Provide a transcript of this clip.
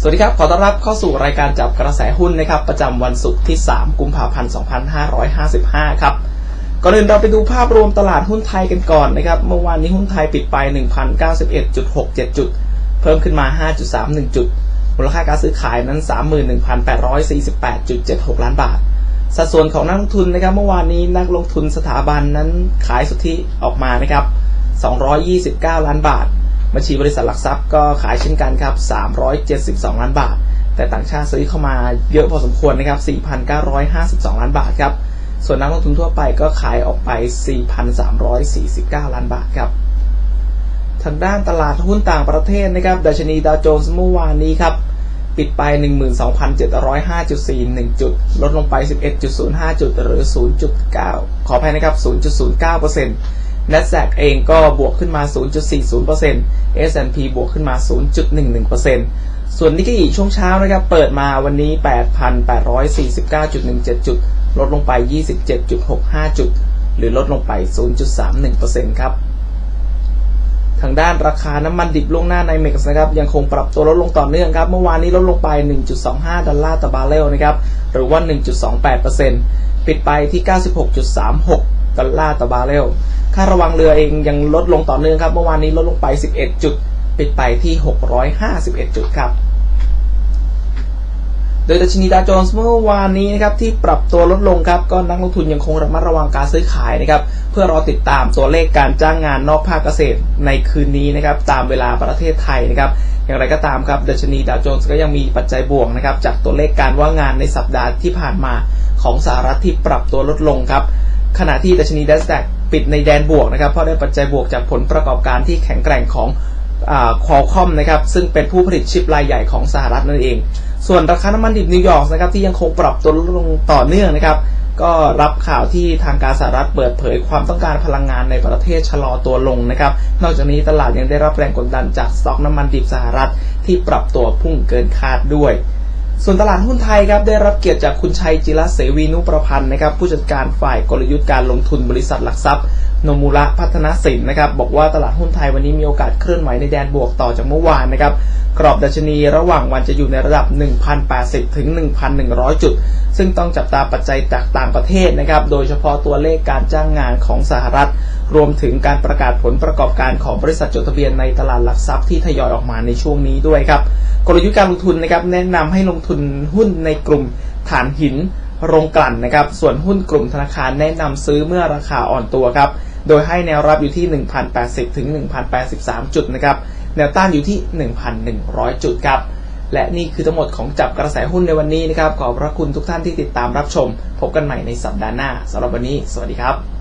สวัสดีครับ ขอต้อนรับเข้าสู่รายการจับกระแสหุ้นนะครับ ประจำวันศุกร์ที่ 3 กุมภาพันธ์ 2555 ครับ ก่อนอื่นเราไปดูภาพรวมตลาดหุ้นไทยกันก่อนนะครับ เมื่อวานนี้หุ้นไทยปิดไป 1,091.67 จุด เพิ่มขึ้นมา 5.31 จุด มูลค่าการซื้อขายนั้น 31,848.76 ล้านบาท สัดส่วนของนักลงทุนนะครับ เมื่อวานนี้นักลงทุนสถาบันนั้นขายสุทธิออกมานะครับ 229 ล้านบาท บัญชีบริษัทหลักทรัพย์ก็ขายเช่นกันครับ 372 ล้านบาท แต่ต่างชาติซื้อเข้ามาเยอะพอสมควรนะครับ 4,952 ล้านบาทครับ ส่วนนักลงทุนทั่วไปก็ขายออกไป 4,349 ล้านบาทครับ ทางด้านตลาดหุ้นต่างประเทศนะครับดัชนีดาวโจนส์เมื่อวานนี้ครับปิดไป 12,705.41 จุด ลดลงไป 11.05 จุด หรือ 0.9 ขออภัยนะครับ 0.09% NASDAQ เองก็บวกขึ้นมา 0.40% S&P บวกขึ้นมา 0.11%ส่วนนิกเกอีช่วงเช้านะครับ เปิดมาวันนี้ 8,849.17 จุด ลดลงไป 27.65 จุด หรือลดลงไป 0.31%ครับ ทางด้านราคาน้ำมันดิบล่วงหน้าในเม็กซ์นะครับ ยังคงปรับตัวลดลงต่อเนื่องครับ เมื่อวานนี้ลดลงไป 1.25 ดอลลาร์ต่อบาร์เรลนะครับ หรือว่า 1.28%ปิดไปที่ 96.36 ดอลลาร์ต่อบาร์เรล ค่าระวังเรือเองยังลดลงต่อเนื่องครับ เมื่อวานนี้ลดลงไป 11 จุด ปิดไปที่ 651 จุดครับ โดยดัชนีดาวโจนส์เมื่อวานนี้นะครับที่ปรับตัวลดลงครับ ก็นักลงทุนยังคงระมัดระวังการซื้อขายนะครับ เพื่อรอติดตามตัวเลขการจ้างงานนอกภาคเกษตรในคืนนี้นะครับ ตามเวลาประเทศไทยนะครับอย่างไรก็ตามครับดัชนีดาวโจนส์ก็ยังมีปัจจัยบวกนะครับจากตัวเลขการว่างงานในสัปดาห์ที่ผ่านมาของสหรัฐที่ปรับตัวลดลงครับ ขณะที่ดัชนี n a s d a q ปิดในแดนบวกนะครับเพราะได้ปัจจัยบวกจากผลประกอบการที่แข็งแกร่งของคอคอมนะครับซึ่งเป็นผู้ผลิตชิปรายใหญ่ของสหรัฐนั่นเอง ส่วนราคาน้ำมันดิบนิวยอร์กนะครับที่ยังคงปรับตัวลดลงต่อเนื่องนะครับก็รับข่าวที่ทางการสหรัฐเปิดเผยความต้องการพลังงานในประเทศชะลอตัวลงนะครับ นอกจากนี้ตลาดยังได้รับแรงกดดันจากสต็อกน้ำมันดิบสหรัฐที่ปรับตัวพุ่งเกินคาดด้วย ส่วนตลาดหุ้นไทยครับได้รับเกียรติจากคุณชัยจิรเสวีนุประพันธ์นะครับผู้จัดการฝ่ายกลยุทธ์การลงทุนบริษัทหลักทรัพย์นมูระพัฒนสินนะครับบอกว่าตลาดหุ้นไทยวันนี้มีโอกาสเคลื่อนไหวในแดนบวกต่อจากเมื่อวานนะครับกรอบดัชนีระหว่างวันจะอยู่ในระดับ 1,080 ถึง 1,100 จุด ซึ่งต้องจับตาปัจจัยจากต่างประเทศนะครับโดยเฉพาะตัวเลขการจ้างงานของสหรัฐ รวมถึงการประกาศผลประกอบการของบริษัทจดทะเบียนในตลาดหลักทรัพย์ที่ทยอยออกมาในช่วงนี้ด้วยครับกลยุทธ์การลงทุนนะครับแนะนำให้ลงทุนหุ้นในกลุ่มฐานหินโรงกลั่นนะครับ ส่วนหุ้นกลุ่มธนาคารแนะนำซื้อเมื่อราคาอ่อนตัวครับ โดยให้แนวรับอยู่ที่ 1,080 ถึง 1,083 จุดนะครับ แนวต้านอยู่ที่ 1,100 จุดครับ และนี่คือทั้งหมดของจับกระแสหุ้นในวันนี้นะครับ ขอบพระคุณทุกท่านที่ติดตามรับชม พบกันใหม่ในสัปดาห์หน้าสำหรับวันนี้ สวัสดีครับ